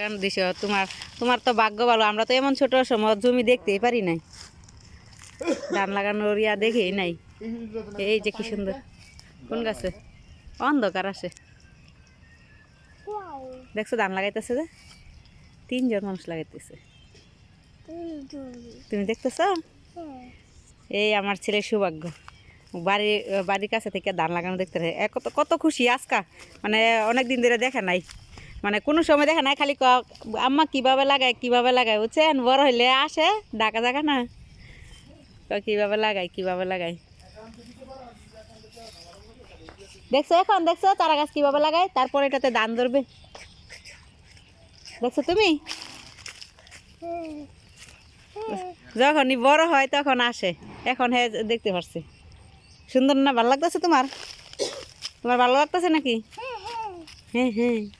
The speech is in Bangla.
লাগানো দিছ? তোমার তোমার তো ভাগ্য ভালো, আমরা তো এমন ছোট সময় জমি দেখতেই পারি নাই। ধান লাগানোর ইয়া দেখেই নাই। এই যে কি সুন্দর। কোন গাছে? অন্ধকার আসে দেখছ, ধান লাগাইতেছে যে? তিনজন মানুষ লাগাইতেছে। তুমি দেখতেছ? এই আমার ছেলের সৌভাগ্য। বাড়ি, বাড়ির কাছে থেকে ধান লাগানো দেখতে কত কত খুশি, আজকা। মানে অনেক দিন ধরে দেখা নাই। মানে কোনো সময় দেখা নাই, খালি ক- আম্মা কীভাবে লাগায় কীভাবে লাগায়? বুঝছেন? বড় হইলে আসে, ডাকা জায়গা না। কয়, কীভাবে লাগাই কীভাবে লাগাই দেখছ এখন, দেখছ? তারা গাছ কীভাবে লাগায়? তারপর এটাতে দান ধরবে। দেখছ তুমি? যখনই বড় হয় তখন আসে। এখন হে, দেখতে পারছি। সুন্দর না, ভালো লাগতেছে তোমার? তোমার ভালো লাগতেছে নাকি? হ্যাঁ হ্যাঁ।